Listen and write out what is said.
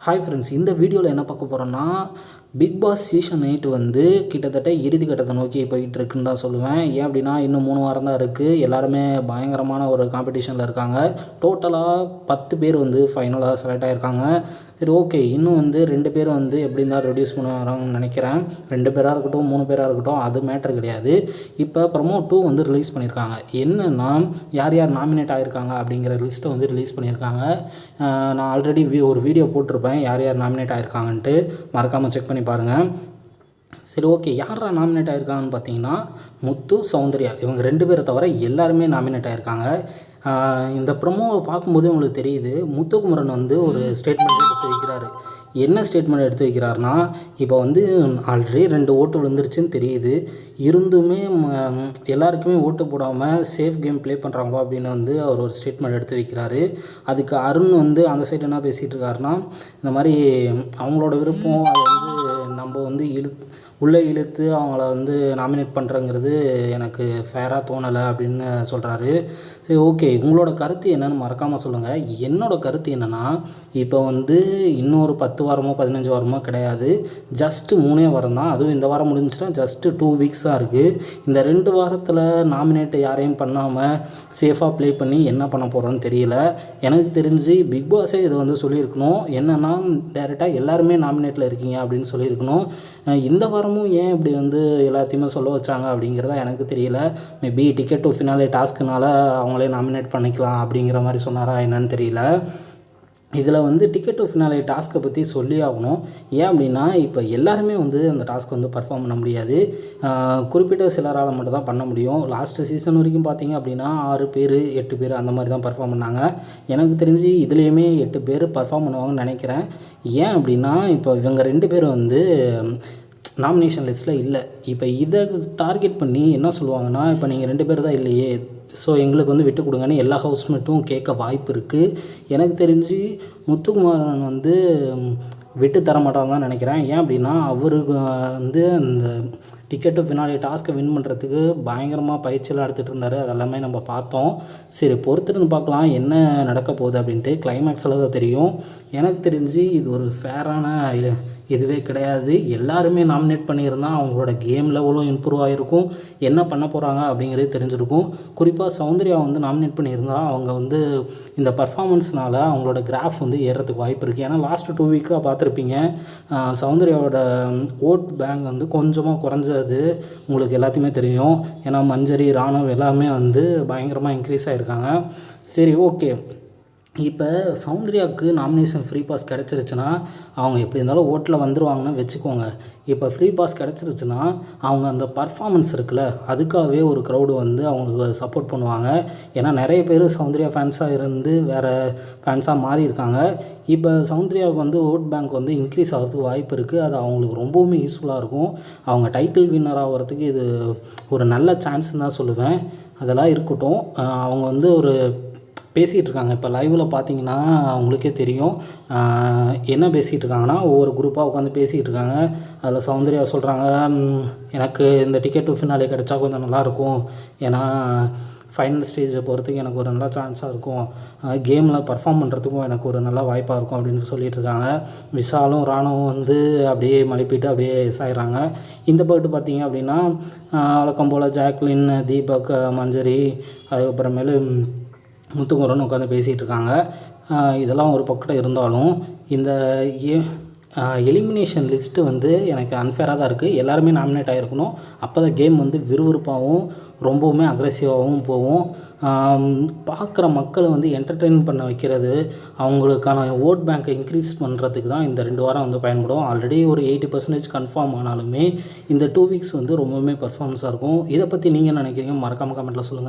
Hi friends இந்த வீடியோவில் என்ன பார்க்க போகிறோன்னா பிக் பாஸ் சீசன் எயிட் வந்து கிட்டத்தட்ட இறுதி கட்டத்தை நோக்கி போயிட்டு இருக்குன்னு தான் சொல்லுவேன். ஏன் அப்படின்னா இன்னும் மூணு வாரம் தான் இருக்குது எல்லாருமே பயங்கரமான ஒரு காம்படிஷனில் இருக்காங்க. டோட்டலாக பத்து பேர் வந்து ஃபைனலாக செலக்ட் ஆகிருக்காங்க சரி ஓகே இன்னும் வந்து ரெண்டு பேர் வந்து எப்படி இருந்தால் ரெடியூஸ் பண்ண வராங்கன்னு நினைக்கிறேன். ரெண்டு பேராக இருக்கட்டும் மூணு பேராக இருக்கட்டும் அது மேட்ரு கிடையாது. இப்போ ப்ரமோ டூ வந்து ரிலீஸ் பண்ணியிருக்காங்க. என்னென்னா யார் யார் நாமினேட் ஆகியிருக்காங்க அப்படிங்கிற லிஸ்ட்டை வந்து ரிலீஸ் பண்ணியிருக்காங்க. நான் ஆல்ரெடி ஒரு வீடியோ போட்டிருப்பேன். யார் யார் நாமினேட் ஆகிருக்காங்கன்ட்டு மறக்காமல் செக் பண்ணி பாருங்கள் சரி ஓகே. யாரா நாமினேட் ஆகிருக்காங்கன்னு பார்த்தீங்கன்னா முத்து சௌந்தர்யா. இவங்க ரெண்டு பேரை தவிர எல்லாருமே நாமினேட் ஆகிருக்காங்க இந்த ப்ரொமோவை பார்க்கும்போது உங்களுக்கு தெரியுது முத்துக்குமரன் வந்து ஒரு ஸ்டேட்மெண்ட் எடுத்து வைக்கிறாரு. என்ன ஸ்டேட்மெண்ட் எடுத்து வைக்கிறாருன்னா இப்போ வந்து ஆல்ரெடி ரெண்டு ஓட்டு விழுந்துருச்சுன்னு தெரியுது. இருந்துமே எல்லாருக்குமே ஓட்டு போடாமல் சேஃப் கேம் ப்ளே பண்ணுறாங்களோ அப்படின்னு வந்து அவர் ஒரு ஸ்டேட்மெண்ட் எடுத்து வைக்கிறாரு. அதுக்கு அருண் வந்து அந்த சைடு என்ன பேசிகிட்டு இருக்காருன்னா இந்த மாதிரி அவங்களோட விருப்பம் அது வந்து நம்ம வந்து இழுத்து உள்ளே இழுத்து அவங்கள வந்து நாமினேட் பண்ணுறங்கிறது எனக்கு ஃபேராக தோணலை அப்படின்னு சொல்கிறாரு சரி ஓகே உங்களோட கருத்து என்னன்னு மறக்காமல் சொல்லுங்கள் என்னோடய கருத்து என்னென்னா இப்போ வந்து இன்னொரு பத்து வாரமோ பதினஞ்சு வாரமோ கிடையாது. ஜஸ்ட்டு மூணே வாரம் தான். அதுவும் இந்த வாரம் முடிஞ்சுன்னா ஜஸ்ட்டு டூ வீக்ஸாக இருக்குது இந்த ரெண்டு வாரத்தில் நாமினேட் யாரையும் பண்ணாமல் சேஃபாக ப்ளே பண்ணி என்ன பண்ண போகிறோன்னு தெரியல. எனக்கு தெரிஞ்சு பிக் பாஸே இது வந்து சொல்லியிருக்கணும். என்னென்னா டேரெக்டாக எல்லாருமே நாமினேட்டில் இருக்கீங்க அப்படின்னு சொல்லியிருக்கணும். இந்த வாரம் வாரமும் ஏன் இப்படி வந்து எல்லாத்தையுமே சொல்ல வச்சாங்க அப்படிங்கிறத எனக்கு தெரியல. மேபி டிக்கெட் டு ஃபினாலே டாஸ்க்குனால அவங்களே நாமினேட் பண்ணிக்கலாம் அப்படிங்கிற மாதிரி சொன்னாரா என்னன்னு தெரியல. இதில் வந்து டிக்கெட் டு ஃபினாலே டாஸ்க்கை பற்றி சொல்லி ஆகணும். ஏன் அப்படின்னா இப்போ எல்லாருமே வந்து அந்த டாஸ்க் வந்து பர்ஃபார்ம் பண்ண முடியாது. குறிப்பிட்ட சிலரால் மட்டும் தான் பண்ண முடியும். லாஸ்ட்டு சீசன் வரைக்கும் பார்த்தீங்க அப்படின்னா ஆறு பேர் எட்டு பேர் அந்த மாதிரி தான் பர்ஃபார்ம் பண்ணாங்க. எனக்கு தெரிஞ்சு இதுலேயுமே எட்டு பேர் பர்ஃபார்ம் பண்ணுவாங்கன்னு நினைக்கிறேன். ஏன் அப்படின்னா இப்போ இவங்க ரெண்டு பேர் வந்து நாமினேஷன் லிஸ்ட்டில் இல்லை. இப்போ இதை டார்கெட் பண்ணி என்ன சொல்லுவாங்கன்னா இப்போ நீங்கள் ரெண்டு பேர் தான் இல்லையே. ஸோ எங்களுக்கு வந்து விட்டு கொடுங்கன்னு எல்லா ஹவுஸ்மேட்டும் கேட்க வாய்ப்பு இருக்குது எனக்கு தெரிஞ்சு முத்துக்குமாரன் வந்து விட்டு தர மாட்டாங்க தான் நினைக்கிறேன். ஏன் அப்படின்னா அவருக்கு வந்து அந்த டிக்கெட்டு பின்னாடி டாஸ்க்கை வின் பண்ணுறதுக்கு பயங்கரமாக பயிற்சியெலாம் எடுத்துகிட்டு இருந்தார். அதெல்லாமே நம்ம பார்த்தோம். சரி பொறுத்திருந்து பார்க்கலாம் என்ன நடக்க போகுது அப்படின்ட்டு கிளைமேக்ஸில் தான் தெரியும். எனக்கு தெரிஞ்சு இது ஒரு ஃபேரான இதுவே கிடையாது. எல்லாருமே நாமினேட் பண்ணியிருந்தால் அவங்களோட கேம் லெவலும் இம்ப்ரூவ் ஆகிருக்கும் என்ன பண்ண போகிறாங்க அப்படிங்கிறது தெரிஞ்சிருக்கும். குறிப்பாக சௌந்தர்யா வந்து நாமினேட் பண்ணியிருந்தால் அவங்க வந்து இந்த பர்ஃபாமன்ஸ்னால் அவங்களோட கிராஃப் வந்து ஏறுறதுக்கு வாய்ப்பு இருக்குது ஏன்னா லாஸ்ட் டூ வீக்காக பார்த்துருப்பீங்க. சௌந்தர்யாவோட ஓட் பேங்க் வந்து கொஞ்சமாக குறைஞ்சது உங்களுக்கு எல்லாத்தையுமே தெரியும். ஏன்னா மஞ்சரி ராணுவம் எல்லாமே வந்து பயங்கரமாக இன்க்ரீஸ் ஆகிருக்காங்க சரி ஓகே இப்போ சௌந்தர்யாவுக்கு நாமினேஷன் ஃப்ரீ பாஸ் கிடச்சிருச்சுன்னா அவங்க எப்படி இருந்தாலும் ஓட்டில் வந்துடுவாங்கன்னு வச்சுக்கோங்க. இப்போ ஃப்ரீ பாஸ் கிடச்சிருச்சுன்னா அவங்க அந்த பர்ஃபார்மன்ஸ் இருக்குல்ல அதுக்காகவே ஒரு க்ரௌடு வந்து அவங்களுக்கு சப்போர்ட் பண்ணுவாங்க. ஏன்னா நிறைய பேர் சௌந்தர்யா ஃபேன்ஸாக இருந்து வேறு ஃபேன்ஸாக மாறி இருக்காங்க. இப்போ சௌந்தர்யாவுக்கு வந்து ஓட் பேங்க் வந்து இன்க்ரீஸ் ஆகிறதுக்கு வாய்ப்பு இருக்குது அது அவங்களுக்கு ரொம்பவுமே யூஸ்ஃபுல்லாக இருக்கும். அவங்க டைட்டில் வின்னர் ஆகிறதுக்கு இது ஒரு நல்ல சான்ஸ்ன்னு தான் சொல்லுவேன். அதெல்லாம் இருக்கட்டும். அவங்க வந்து ஒரு பேசிகிட்டு இருக்காங்க இப்போ லைவில் பார்த்தீங்கன்னா உங்களுக்கே தெரியும். என்ன பேசிகிட்டு இருக்காங்கன்னா ஒவ்வொரு குரூப்பாக உட்காந்து பேசிகிட்டு இருக்காங்க அதில் சௌந்தர்யா சொல்கிறாங்க எனக்கு இந்த டிக்கெட் ஃபினாலே கிடச்சா கொஞ்சம் நல்லாயிருக்கும். ஏன்னா ஃபைனல் ஸ்டேஜை போகிறதுக்கு எனக்கு ஒரு நல்ல சான்ஸாக இருக்கும். கேமில் பர்ஃபார்ம் பண்ணுறதுக்கும் எனக்கு ஒரு நல்ல வாய்ப்பாக இருக்கும் அப்படின்னு சொல்லிட்டு இருக்காங்க விஷாலும் ராணுவம் வந்து அப்படியே மலைப்பிட்டு அப்படியே சாயிடுறாங்க இந்த பாட்டு பார்த்தீங்க அப்படின்னா வழக்கம் போல் ஜாக்லின் தீபக் மஞ்சரி அதுக்கப்புறமேலு முத்துக்குமரன் உட்காந்து பேசிகிட்டு இருக்காங்க இதெல்லாம் ஒரு பக்கம் இருந்தாலும் இந்த எலிமினேஷன் லிஸ்ட்டு வந்து எனக்கு அன்ஃபேராக தான் இருக்குது எல்லாருமே நாமினேட் ஆகிருக்கணும் அப்போ தான் கேம் வந்து விறுவிறுப்பாகவும் ரொம்பவுமே அக்ரெசிவாகவும் போகும். பார்க்குற மக்களை வந்து என்டர்டெயின் பண்ண வைக்கிறது அவங்களுக்கான ஓட் பேங்க்கை இன்க்ரீஸ் பண்ணுறதுக்கு தான் இந்த ரெண்டு வாரம் வந்து பயன்படும். ஆல்ரெடி ஒரு எயிட்டி பர்சன்டேஜ் கன்ஃபார்ம் ஆனாலுமே இந்த டூ வீக்ஸ் வந்து ரொம்பவுமே பர்ஃபார்மன்ஸாக இருக்கும். இதை பற்றி நீங்கள் நினைக்கிறீங்க? மறக்காமல் கமெண்ட்டில் சொல்லுங்கள்